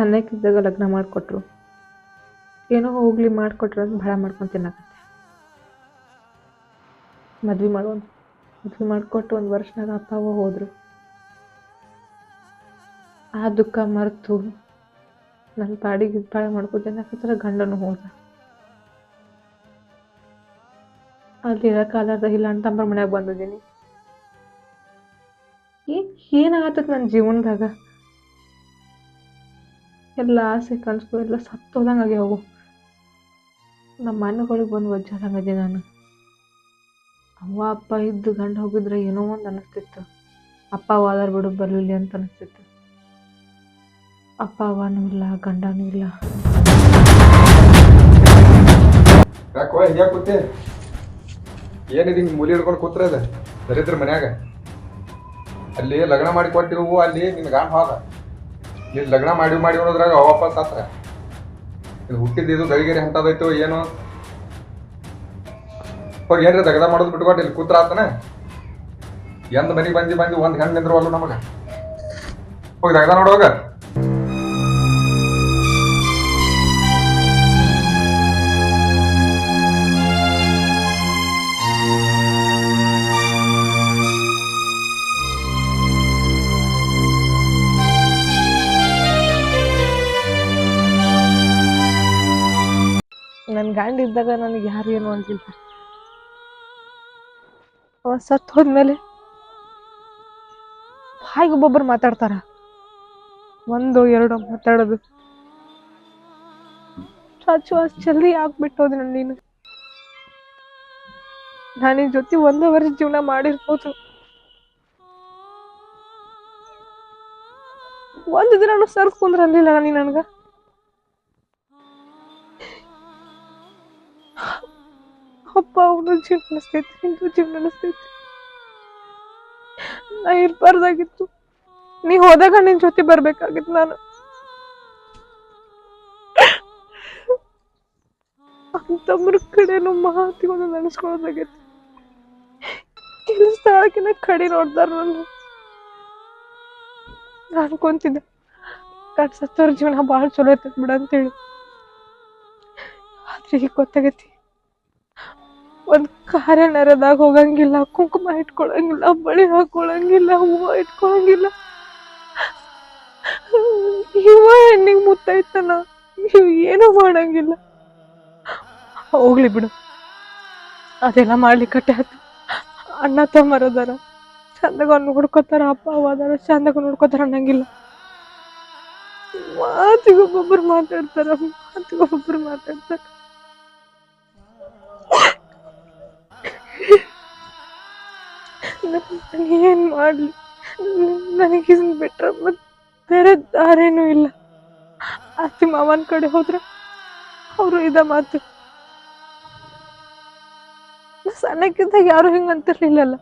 ಸಣ್ಣಕ್ಕಿದ್ದಾಗ ಲಗ್ನ ಮಾಡಿಕೊಟ್ರು. ಏನೋ ಹೋಗ್ಲಿ ಮಾಡಿಕೊಟ್ರು ಅಂತ ಭಾಳ ಮಾಡ್ಕೊಂಡು ತಿನ್ನಕತ್ತೆ. ಮದ್ವೆ ಮಾಡೋದು ಮದ್ವೆ ಮಾಡಿಕೊಟ್ಟು ಒಂದು ವರ್ಷನಾಗ ಅಪ್ಪ, ಅವ್ವ ಹೋದರು. ಆ ದುಃಖ ಮರೆತು ನನ್ನ ಪಾಡಿಗೆ ಭಾಳ ಮಾಡ್ಕೊಂಡು ತಿನ್ನಕತ್ತರ ಗಂಡನು ಹೋದ. ಅಲ್ಲಿ ಇರೋಕ್ಕಾಗದ ಇಲ್ಲ ಅಂತ ಅಂಬರ್ ಮನ್ಯಾಗ ಬಂದಿದ್ದೀನಿ. ಏನಾಗತ್ತದ ನನ್ನ ಜೀವನದಾಗ? ಎಲ್ಲ ಆಸೆ ಕನಸು ಎಲ್ಲ ಸತ್ತೋದಂಗೆ ಆಗ್ಯಾವು ನಮ್ಮ ಮನೆಗಳಿಗೆ ಬಂದು ವಜ್ಜಾದಂಗದೆ ನಾನು. ಅವ್ವ, ಅಪ್ಪ ಇದ್ದು ಗಂಡ ಹೋಗಿದ್ರೆ ಏನೋ ಒಂದು ಅನಿಸ್ತಿತ್ತು. ಅಪ್ಪ ಹೋದಾರ ಬಿಡು ಬರಲಿಲ್ಲ ಅಂತ ಅನಿಸ್ತಿತ್ತು. ಅಪ್ಪ ಅವನೂ ಇಲ್ಲ, ಗಂಡನೂ ಇಲ್ಲ. ಯಾಕೋ ಹಿಂಗ್ಯಾ ಕೂತೆ? ಏನಿದೆ ಹಿಂಗೆ ಮೂಲಿ ಹಿಡ್ಕೊಂಡು ಕೂತ್ರ ಅದ ದರಿದ್ರ ಮನ್ಯಾಗ? ಅಲ್ಲಿ ಲಗ್ನ ಮಾಡಿ ಕೊಟ್ಟಿರುವು, ಅಲ್ಲಿ ನಿನ್ನ ಗಾಂಡ್ ಹೋದ ನೀನ್ ಲಗ್ನ ಮಾಡಿ ಮಾಡಿ ಅನ್ನೋದ್ರಾಗ ವಾಪಸ್ ಆತ್ರ ಇಲ್ಲಿ ಹುಟ್ಟಿದ್ದು ಇದು ಗರಿಗರಿ ಹಂತದೈತು ಏನು. ಹೋಗಿ ಏನ್ರಿ ದಗದ ಮಾಡೋದು ಬಿಟ್ಕೊಟ್ಟು ಇಲ್ಲಿ ಕೂತ್ರ ಆತನ. ಎಂದ ಮನೆಗೆ ಬಂದಿ ಬಂದು ಒಂದ್ ಹೆಣ್ಣು ನಿಂದ್ರವಲ್ಲ ನಮಗ. ಹೋಗಿ ದಗದ ನೋಡುವಾಗ ನನ್ನ ಗಂಡ ಇದ್ದಾಗ ನನಗೆ ಯಾರು ಏನು ಅಂತಿಲ್ಲ ಅವ ಸತ್ತು ಹೋದ್ಮೇಲೆ ಹಾಗೆ ಒಬ್ಬೊಬ್ಬರು ಮಾತಾಡ್ತಾರ. ಒಂದು, ಎರಡು ಮಾತಾಡೋದು. ಚಾಚು, ಅಷ್ಟು ಜಲ್ದಿ ಹಾಕ್ಬಿಟ್ಟೋದು ನನ್ನ ನೀನು. ನಾನು ಜೊತೆ ಒಂದು ವರ್ಷ ಜೀವನ ಮಾಡಿರ್ಬೋದು. ಒಂದು ದಿನ ಅಂದಿಲ್ಲ ನೀ ನನಗ? ಅಪ್ಪ ಅವನು ಜೀವ ಅನಿಸ್ತೈತಿ ನಿಂದು ಅನಿಸ್ತೈತಿ ನಾ ಇರ್ಬಾರ್ದಾಗಿತ್ತು. ನೀ ಹೋದಾಗ ನಿನ್ ಜೊತೆ ಬರ್ಬೇಕಾಗಿತ್ತು ನಾನು. ಅಂತಮ್ರ ಕಡೆನೂ ಮಾತಿಗೊಂದು ನೆನೆಸ್ಕೊಳ್ಳೋದಾಗೈತಿ. ಕೆಲಸ ಸ್ಥಳಕ್ಕಿಂತ ಕಡೆ ನೋಡ್ತಾರ ನನ್ನ ನಾನು ಅನ್ಕೊಂತಿದ್ದೆ ಗಂಡ ಸತ್ತವ್ರ ಜೀವನ ಭಾಳ ಚಲೋ ಇರ್ತೈತಿ ಬಿಡ ಅಂತೇಳಿ. ಆದ್ರೆ ಈಗ ಗೊತ್ತಾಗೈತಿ. ಒಂದ್ ಕಾರ್ಯ ನರದಾಗ ಹೋಗಂಗಿಲ್ಲ, ಕುಂಕುಮ ಇಟ್ಕೊಳಂಗಿಲ್ಲ, ಬಳಿ ಹಾಕೊಳಂಗಿಲ್ಲ, ಹೂವ ಇಟ್ಕೊಳಂಗಿಲ್ಲ. ಇವ ಹೆಣ್ಣಿಗೆ ಮುತ್ತೈತನ ಇವ್ ಏನೂ ಮಾಡಂಗಿಲ್ಲ. ಹೋಗ್ಲಿ ಬಿಡು. ಅದೆಲ್ಲ ಮಾಡ್ಲಿಕ್ಕೆ ಆಯ್ತು. ಅಣ್ಣ ತಮ್ಮರದಾರ ಚಂದಾಗ ನೋಡ್ಕೋತಾರ, ಅಪ್ಪ ಅದಾರ ಚಂದಾಗ ನೋಡ್ಕೋತಾರ ಅನ್ನಂಗಿಲ್ಲ. ಮಾತಿಗೊಬ್ಬೊಬ್ರು ಮಾತಾಡ್ತಾರ ಮಾತಿಗೊಬ್ಬೊಬ್ರು ಮಾತಾಡ್ತಾರ. ನಾನು ಏನು ಮಾಡಲಿ? ನನಗೆ ಇದನ್ನ ಬಿಟ್ರೆ ಮತ್ ಬೇರೆ ದಾರೇನೂ ಇಲ್ಲ. ಅತ್ತಿ ಮಾವನ ಕಡೆ ಹೋದ್ರೆ ಅವರು ಇದ ಮಾತು. ಸಣ್ಣಕ್ಕಿದ್ದಾಗ ಯಾರು ಹಿಂಗ ಅಂತಿರ್ಲಿಲ್ಲಲ್ಲ.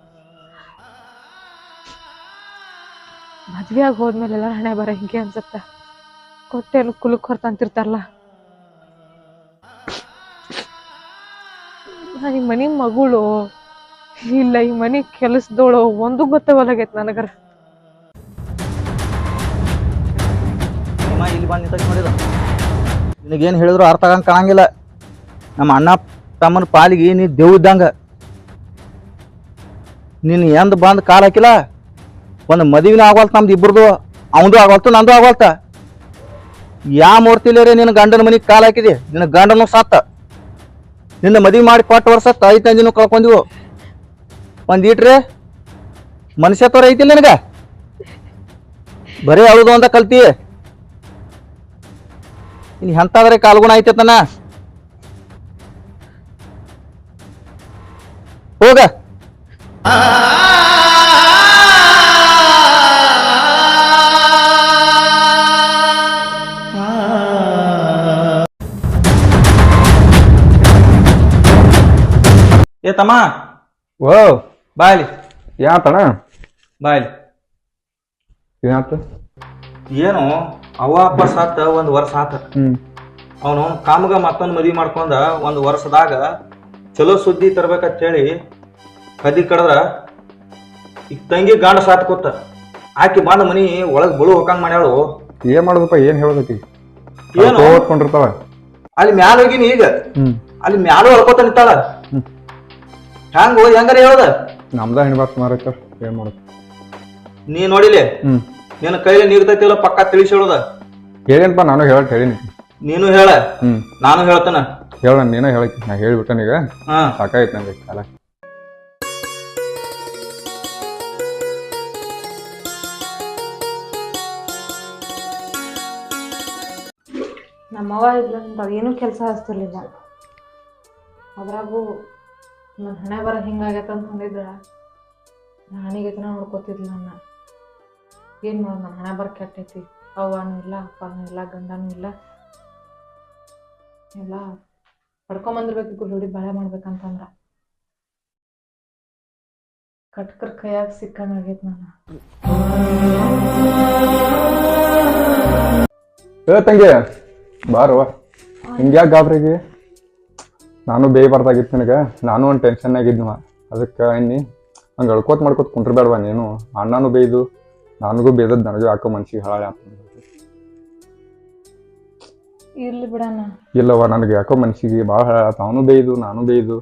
ಮದ್ವೆ ಆಗಿ ಹೋದ್ಮೇಲೆ ಎಲ್ಲ ಹಣೆ ಬರ ಹಿಂಗೆ ಅನ್ಸತ್ತ. ಕೊಟ್ಟೆನು ಹೊರತ ಅಂತಿರ್ತಾರಲ್ಲ. ನಾನು ಈ ಮನಿ ಮಗಳು. ಇಲ್ಲ, ಈ ಮನಿ ಕೆಲಸದೋಳು ಒಂದು ಗೊತ್ತವಲ್ಲಾಗೈತೆ ನನಗರ. ಇಲ್ಲಿ ಬಂದು ನಿನಗೇನು ಹೇಳಿದ್ರು ಅರ್ಥ ಆಗಂಗೆ ಕಾಣಂಗಿಲ್ಲ. ನಮ್ಮ ಅಣ್ಣ ತಮ್ಮನ ಪಾಲಿಗೆ ನೀ ದೇವ್ ಇದ್ದಂಗ. ನೀನು ಎಂದ ಬಂದು ಕಾಲು ಹಾಕಿಲ್ಲ? ಒಂದು ಮದುವಿನ ಆಗವಲ್ತ ನಮ್ದು ಇಬ್ಬರದು ಅವಂದು ಆಗವಲ್ತು, ನಂದು ಆಗವಲ್ತ. ಯಾ ಮೂರ್ತಿಲೇರೆ ನಿನ್ನ ಗಂಡನ ಮನಿಗೆ ಕಾಲ್ ಹಾಕಿದೆ? ನಿನ್ನ ಗಂಡನು ಸತ್ತ. ನಿನ್ನ ಮದುವೆ ಮಾಡಿ ಕೊಟ್ಟು ವರ್ಷ ತಾಯಿ ತಂದಿನೂ ಕಳ್ಕೊಂದಿವು ಒಂದು ಇಟ್ರೆ ಮನುಷ್ಯತ್ವರ ಐತಿಲ್ಲ ನಿನಗ? ಬರೀ ಅಳುದು ಅಂತ ಕಲ್ತಿ. ಇನ್ನು ಎಂತಾದ್ರೆ ಕಾಲ್ಗುಣ ಐತೆತನ ಹೋಗ. ಏ ತಮ್ಮ. ಓ. ಬಾಯ್ಲಿ. ಯಾತಣ ಬಾಯ್ಲಿ. ಏನಾತ? ಏನು ಅವ್ವ ಅಪ್ಪ ಒಂದು ವರ್ಷ ಆತ ಹ್ಮ್. ಅವನು ಕಾಮಗ ಮತ್ತೊಂದು ಮದುವೆ ಮಾಡ್ಕೊಂಡ ಒಂದು ವರ್ಷದಾಗ ಚಲೋ ಸುದ್ದಿ ತರ್ಬೇಕಂತ ಹೇಳಿ ಕದಿ ಕಡದ್ರ ಈಗ ತಂಗಿ ಗಾಂಡ ಸಾತ್ ಕೂತ ಆಕಿ ಬಂದ ಮನಿ ಒಳಗ್ ಬಳು ಹೋಗಂಗ್ ಮಾಡ್ಯಾಳು. ಏನ್ ಮಾಡೋದಪ್ಪ ಏನ್ ಹೇಳೋದಕ್ಕೆ? ಏನು? ಓದ್ಕೊಂಡಿರ್ತಾವ ಅಲ್ಲಿ ಮ್ಯಾಲ ಹೋಗಿನಿ ಈಗ. ಹ್ಮ್. ಅಲ್ಲಿ ಮ್ಯಾಲೂ ಹೊಳ್ಕೊತ ನಿಂತಾಳ. ಹ್ಮ್. ಹ್ಯಾಂಗ ಹೆಂಗಾರ ಹೇಳದ? ನಮ್ದ ಹೆಣ್ಬಾತ್ ಮಾರೈತ ಏನ್ ಮಾಡೋದು? ನೀ ನೋಡಿಲಿ? ಹ್ಮ್. ನಿನ್ನ ಕೈಲಿ ನೀರ್ತೈತಿಲ್ಲ ಪಕ್ಕ ತಿಳಿಸಿ ಹೇಳುದ ಹೇಳೇನಪ್ಪ ನಾನು ಹೇಳಕ್ ಹೇಳಿನಿ. ನೀನು ಹೇಳ. ಹ್ಮ್. ನಾನು ಹೇಳ್ತಾನ. ಹೇಳ ನೀನು ಹೇಳಕ್ಕೆ ನಾ ಹೇಳ್ಬಿಟ್ಟನ ಈಗ. ಹಾ. ಸಾಕಾಯ್ತು ನಂಗೆ. ಕಾಲ ನಮ್ಮವ್ವ ಇದ್ಲಂತ ಏನೂ ಕೆಲಸ ಹಚ್ತಿರ್ಲಿಲ್ಲ. ಅದ್ರಾಗೂ ನನ್ನ ಹಣೆ ಬರ ಹಿಂಗಾಗೈತೆ ಅಂತ ನಾನಿಗೆ ರಾಣಿಗೈತನ ನೋಡ್ಕೋತಿದ್ಲು ನನ್ನ. ಏನು ಮಾಡೋದು ನನ್ನ ಹಣೆ ಬರ ಕೆಟ್ಟೈತಿ. ಅವ್ವನೂ ಇಲ್ಲ, ಅಪ್ಪನೂ ಇಲ್ಲ, ಗಂಡನೂ ಇಲ್ಲ. ಎಲ್ಲ ಪಡ್ಕೊಂಬಂದಿರ್ಬೇಕು ಗುರುಡಿ ಬಾಳೆ ಮಾಡ್ಬೇಕಂತಂದ್ರ. ಕಟ್ಕರ್ ಕೈಯಾಗ ಸಿಕ್ಕಂಗಾಗೈತೆ ನಾನು. ಏ ತಂಗಿ ಬಾರವ ಹಿಂಗ್ಯಾಕೆ ಗಾಬ್ರಿಗೆ? ನಾನು ಬೇಯಬಾರ್ದಾಗಿತ್ತು ನನಗೆ. ನಾನು ಒಂದು ಟೆನ್ಷನ್ ಆಗಿದ್ನವ ಅದಕ್ಕೆ ಇನ್ನಿ ಹಂಗೆ ಅಳ್ಕೋತ ಮಾಡ್ಕೋತ ಕುಂಟ್ರಬೇಡವ ನೀನು. ಅಣ್ಣನೂ ಬೇಯ್ದು ನನಗೂ ಬೇಯ್ದದ್ ನನಗೂ ಯಾಕೋ ಮನ್ಸಿಗೆ ಹಾಳ ಇರ್ಲಿ ಬಿಡಣ್ಣ ಇಲ್ಲವ ನನಗೆ ಯಾಕೋ ಮನ್ಸಿಗೆ ಭಾಳ ಹಾಳಾತ ಅವನು ಬೇಯ್ದು ನಾನು ಬೇಯ್ದು.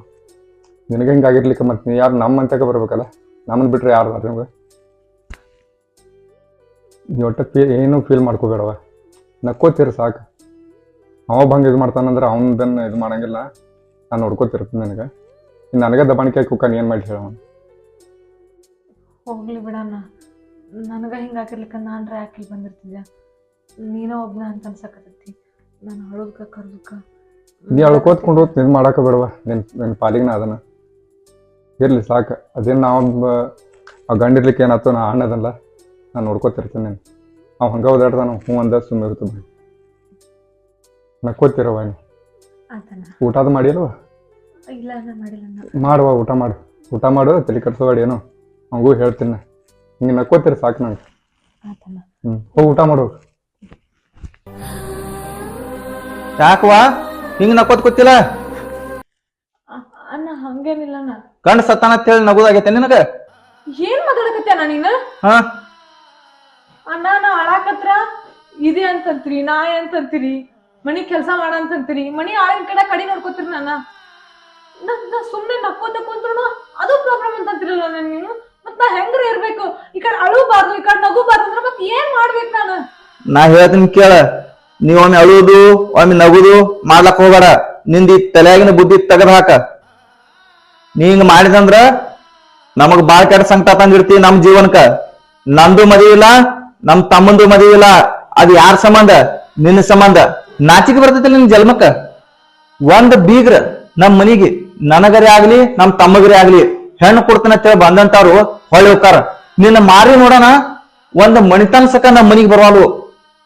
ನಿನಗೆ ಹಿಂಗಾಗಿರ್ಲಿಕ್ಕೆ ಮತ್ತೆ ನೀ ಯಾರು ನಮ್ಮ ಅಂತಕ ಬರ್ಬೇಕಲ್ಲ? ನಮ್ಮನ್ನ ಬಿಟ್ರೆ ಯಾರು ಅದಾರ ನಿಮ್ಗೆ? ಒಟ್ಟು ಫೀ ಏನೂ ಫೀಲ್ ಮಾಡ್ಕೋಬೇಡವ ನಕ್ಕೋತೀರ ಸಾಕು. ಅವ ಭಂಗ ಇದು ಮಾಡ್ತಾನಂದ್ರೆ ಅವನದನ್ನು ಇದು ಮಾಡಂಗಿಲ್ಲ. ನಾನು ನೋಡ್ಕೋತಿರ್ತೀನಿ ನನಗೆ. ನನಗೆ ದಬಾಣಿಕೆ ಕುಕ್ಕ ಏನು ಮಾಡಿ ಹೇಳೋಣ ಹೋಗ್ಲಿ ಬಿಡಣ್ಣ. ನನಗೆ ಹಿಂಗೆ ಹಾಕಿರ್ಲಿಕ್ಕ ನಾನು ಯಾಕೆ ಇಲ್ಲಿ ಬಂದಿರ್ತಿದ್ದೆ ನೀನೋ ಒಬ್ಬನ ಅಂತ ಅನ್ಸಕತ್ತೈತಿ. ನಾನು ಅಳೋದಕ್ಕೆ ಕರ್ದಕ್ಕ ನೀ ಅಳ್ಕೋತ್ಕೊಂಡು ನಿನ್ ಮಾಡಕ್ಕೆ ಬಿಡವ. ನಿನ್ನ ನಿನ್ನ ಪಾಲಿಗೆ ನಾ ಅದನ್ನ. ಇರಲಿ ಸಾಕು. ಅದೇನು ನಾವು ಆ ಗಂಡಿರ್ಲಿಕ್ಕೆ ಏನಾಯ್ತು ನಾ ಅಣ್ಣದಲ್ಲ ನಾನು ನೋಡ್ಕೋತಿರ್ತೀನಿ ನೀನು. ಅವ್ ಹಂಗೆ ಓದಾಡ್ತಾನ ಹ್ಞೂ ಅಂದ ಸುಮ್ಮನೆ ಇರ್ತದೆ ನಕ್ಕೋತಿರವ ನೀ ಆತನ? ಊಟದ ಮಾಡಿಲ್ವ ಇಲ್ಲ ನಾ ಮಾಡಿಲ್ಲ ನಾ ಮಾಡುವ ಊಟ ಮಾಡು. ಊಟ ಮಾಡು ತಲೆ ಕಟ್ಸೋಬೇಡ ಏನು? ಹಂಗೂ ಹೇಳ್ತೀನಿ. ನಾ. ಹಿಂಗೆ ನಕ್ಕೋತೀರಿ ಸಾಕು ನಂಗೆ ಆತನ? ಹ್ಞೂ ಹೋಗಿ ಊಟ ಮಾಡು. ಯಾಕವಾ ಹಿಂಗ್ ನಕ್ಕೋತ್ ಕೂತಿಲ್ಲ ಅ- ಅಣ್ಣ ಹಂಗೇನಿಲ್ಲ ಅಣ್ಣ. ಗಂಡ ಸತ್ತಾನ ಅಂತ ಹೇಳಿ ನಗುದಾಗೈತೆ ನಿನಗ? ಏನ್ ಮಾತಾಡಕತ್ತೆ ಅಣ್ಣ ನೀನು? ಹಾ? ಅಣ್ಣ ನಾ ಅಳಾಕತ್ರ ಇದೆ ಅಂತಂತೀರಿ ನಾ ಅಂತಂತೀರಿ ಮನಿ ಕೆಲಸ ಮಾಡ ಅಂತಂತೀರಿ ಮನಿ ಆಳಿನ ಕಡೆ ಕಡಿ ನೋಡ್ಕೋತೀರಿ ನನ್ನ ಸುಮ್ಮನೆ ನಕ್ಕೋತ ಕುಂತ್ರು ಅದು ಪ್ರಾಬ್ಲಮ್ ಅಂತಂತಿರಲ್ಲ ನಾನು ನೀನು? ಮತ್ತೆ ನಾ ಹೆಂಗ್ರ ಇರ್ಬೇಕು? ಈ ಕಡೆ ಅಳುಬಾರ್ದು, ಈ ಕಡೆ ನಗುಬಾರ್ದು ಅಂದ್ರೆ ಮತ್ತೆ ಏನ್ ಮಾಡ್ಬೇಕು ನಾನು? ನಾ ಹೇಳ್ತೀನಿ ಕೇಳ. ನೀವ್ ಒಮ್ಮೆ ಅಳುವುದು ಒಮ್ಮೆ ನಗುದು ಮಾಡ್ಲಕ್ ಹೋಗಬೇಡ. ನಿಂದ ಈ ತಲೆಯಾಗಿನ ಬುದ್ಧಿ ತೆಗದ್ ಹಾಕ. ನೀ ಹಿಂಗ್ ಮಾಡಿದಂದ್ರ ನಮಗ್ ಬಾಳ್ ಕೆಟ್ಟ ಸಂಕಟ ತಂದಿರ್ತಿ ನಮ್ ಜೀವನಕ. ನಂದು ಮದುವೆ ಇಲ್ಲ ನಮ್ ತಮ್ಮಂದು ಮದುವೆ ಇಲ್ಲ ಅದ್ ಯಾರ ಸಂಬಂಧ? ನಿನ್ನ ಸಂಬಂಧ. ನಾಚಿಕೆ ಬರ್ತೈತಿ ನಿನ್ ಜನ್ಮಕ್ಕ. ಒಂದ್ ಬೀಗ್ರ ನಮ್ ಮನಿಗೆ ನನಗರೇ ಆಗ್ಲಿ, ನಮ್ ತಮ್ಮಗರೇ ಆಗ್ಲಿ ಹೆಣ್ಣು ಕೊಡ್ತಾನ ಅಂತೇಳಿ ಬಂದಂತಾರು ಹೊಳ್ಳಿ ಹೋಗ್ತಾರ. ನಿನ್ನ ಮಾರಿ ನೋಡೋಣ, ಒಂದ್ ಮಣಿತನ ಸಕ ನಮ್ ಮನಿಗೆ ಬರವಾಲು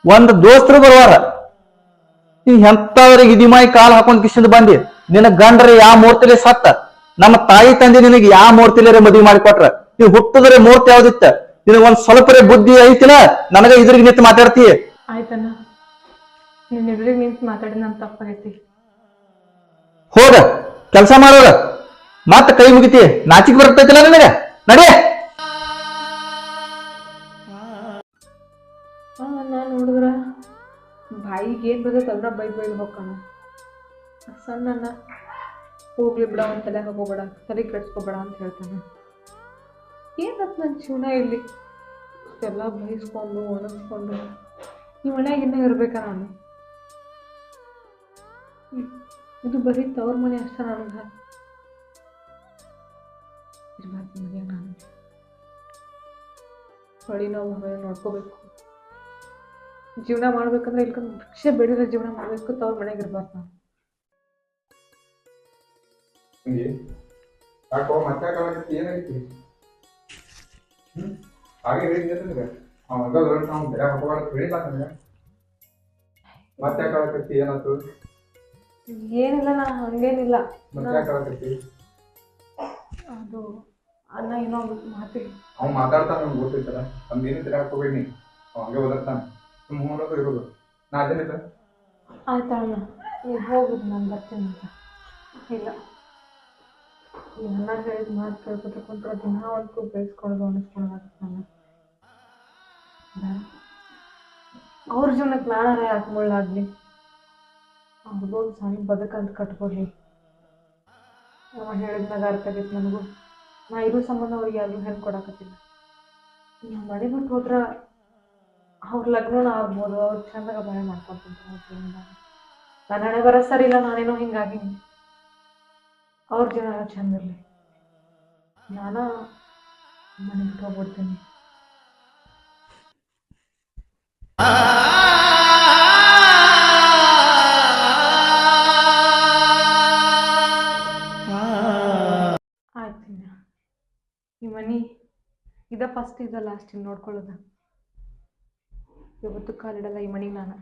ಒಂದ್ ದೋಸ್ತರು ಬರುವಾರ. ಎಂತವ್ರಿಗೆ ಇದಿಮಾಯಿ ಕಾಲ್ ಹಾಕೊಂಡ್ ಕಿಶಿಂದ ಬಂದಿ. ನಿನ್ನ ಗಂಡ್ರೆ ಯಾವ ಮೂರ್ತಿಲಿ ಸತ್ತ? ನಮ್ಮ ತಾಯಿ ತಂದೆ ನಿನಗೆ ಯಾವ ಮೂರ್ತಿಲೇ ಮದುವೆ ಮಾಡಿಕೊಟ್ರ ನೀ ಹುಟ್ಟದ್ರೆ ಮೂರ್ತಿ ಯಾವ್ದಿತ್ತ? ನಿನ್ನ ಒಂದ್ ಸ್ವಲ್ಪರೇ ಬುದ್ಧಿ ಐತಿಲ್ಲ? ನನಗ ಇದ್ರಿಗೆ ನಿಂತು ಮಾತಾಡ್ತೀಯ? ಆಯ್ತಣ್ಣ. ನಿನ್ನ ಎದುರಿಗೆ ನಿಂತು ಮಾತಾಡಿ ನನ್ ತಪ್ಪಾಗೈತಿ. ಹೋಗ ಕೆಲಸ ಮಾಡೋದ. ಮತ್ತ ಕೈ ಮುಗಿತಿ ನಾಚಿಕೆ ಬರ್ತೈತಿಲ್ಲ ನಿನಗೆ? ನಡಿ. ಹಾ ನಾನು ನೋಡಿದ್ರ? ಬಾಯಿಗೆ ಏನು ಬರ್ತೈತೆ ಅದ್ರ ಬೈ ಬೈದು ಹೋಗ್ಕಣ. ಸಣ್ಣಣ್ಣ ಹೋಗ್ಲಿ ಬಿಡ ಒಂದ್ ತಲೆ ಹೋಗೋಬೇಡ ತಲೆ ಕೆಡ್ಸ್ಕೋಬೇಡ ಅಂತ ಹೇಳ್ತಾನೆ. ಏನತ್ ನನ್ನ ಜೀವನ ಇಲ್ಲಿ? ಎಲ್ಲ ಬೈಸ್ಕೊಂಡು ಒಣಗಿಸ್ಕೊಂಡು ಈ ಮನ್ಯಾಗ ಇನ್ನೂ ಇರ್ಬೇಕಾ ನಾನು? ಇದು ಬರೀ ತವ್ರ ಮನೆ ಅಷ್ಟೇ ನನಗೆ ಇರ್ಬಾರ್ದು ಮನ್ಯಾಗ ನಾನು ಹೊಳಿ ನಾವು ನೋಡ್ಕೋಬೇಕು. ಜೀವನ ಮಾಡ್ಬೇಕಂದ್ರೆ ಇಲ್ಕೊಂಡು ಭಿಕ್ಷೆ ಬೆಳೆದ ಜೀವನ ಮಾಡಬೇಕು, ತವ್ರ ಮನೆಗೆ ಇರ್ಬಾರ್ದು ನಾನು ಮತ್ತೆ ಕಾಲಕ್ಕೆ ಏನಾಯ್ತು? ಹಾಗೆ ಹೇಳಿದ್ರೆ. ಅವ್ನು ಬೇರೆ ಹಾಕೋಬಾರ್ದು ಹೇಳಿಲ್ಲ ನನಗೆ ಮತ್ತೆ ಕಾಲಕ್ಕೆ ಏನಾಯ್ತು? ಏನಿಲ್ಲ ನಾ ಹಂಗೇನಿಲ್ಲ. ಅದು ಅಣ್ಣ ಏನೋ ಮಾತಿ ಅವ್ನು ಮಾತಾಡ್ತಾನ ನಮ್ಗೆ ಗೊತ್ತೈತಲ್ಲ. ಏನು ತಲೆ ಹಾಕೋಬೇಡಿ ನೀ ಹಂಗೆ ಓದರ್ತಾನೆ ನೋಡೋದು ಇರೋದು. ನಾ ಅದೇನಿಲ್ಲ ಆಯ್ತಾ ಅಣ್ಣ. ನೀವು ಹೋಗುದು ನಾನು ಬರ್ತೀನಿ ಅಂತ ಇಲ್ಲ. ಈ ಅಣ್ಣ ಹೇಳಿದ ಮಾತು ಕೇಳ್ಕೊತ ಕುಂತ್ರೆ ದಿನ ಒಂದು ನಾನು ಅವ್ರ ಜೀವನಕ್ಕೆ ನಾನು ಯಾಕೆ ಮುಳ್ಳಾಗ್ಲಿ ಒಂದು ಸಣ್ಣ ಬದುಕಂತ ಕಟ್ಕೊಡ್ಲಿ. ಅವ ಹೇಳಿದ್ನಾಗ ಅರ್ಥ ಆಗೈತೆ ನನಗೂ. ನಾ ಇರೋ ಸಂಬಂಧ ಅವ್ರಿಗೆ ಯಾರಿಗೂ ಹೆಲ್ಪ್ ಕೊಡಕತ್ತಿಲ್ಲ ನಾವು ಮನೆ ಬಿಟ್ಟು ಹೋದ್ರೆ ಅವ್ರ ಲಗ್ನ ಆಗ್ಬೋದು, ಅವ್ರ ಚಂದಾಗ ಬಾಳೆ ಜೀವನದಾಗ ನನ್ನ ಹಣೆ ಬರೋ ಸರಿ ಇಲ್ಲ, ನಾನೇನೋ ಹಿಂಗಾಗಿ ಅವ್ರ ಜೀವನ ಚಂದ ಇರಲಿ. ನಾನು ಮನೆ ಬಿಟ್ಟು ಹೋಗ್ಬಿಡ್ತೀನಿ. ಈ ಮನಿ ಇದ ಫಸ್ಟ್ ಇದ ಲಾಸ್ಟ್ ಇನ್ ನೋಡ್ಕೊಳ್ಳೋದ. ಇವತ್ತು ಕಾಲಿಡಲ್ಲ ಈ ಮನಿ ನಾನು.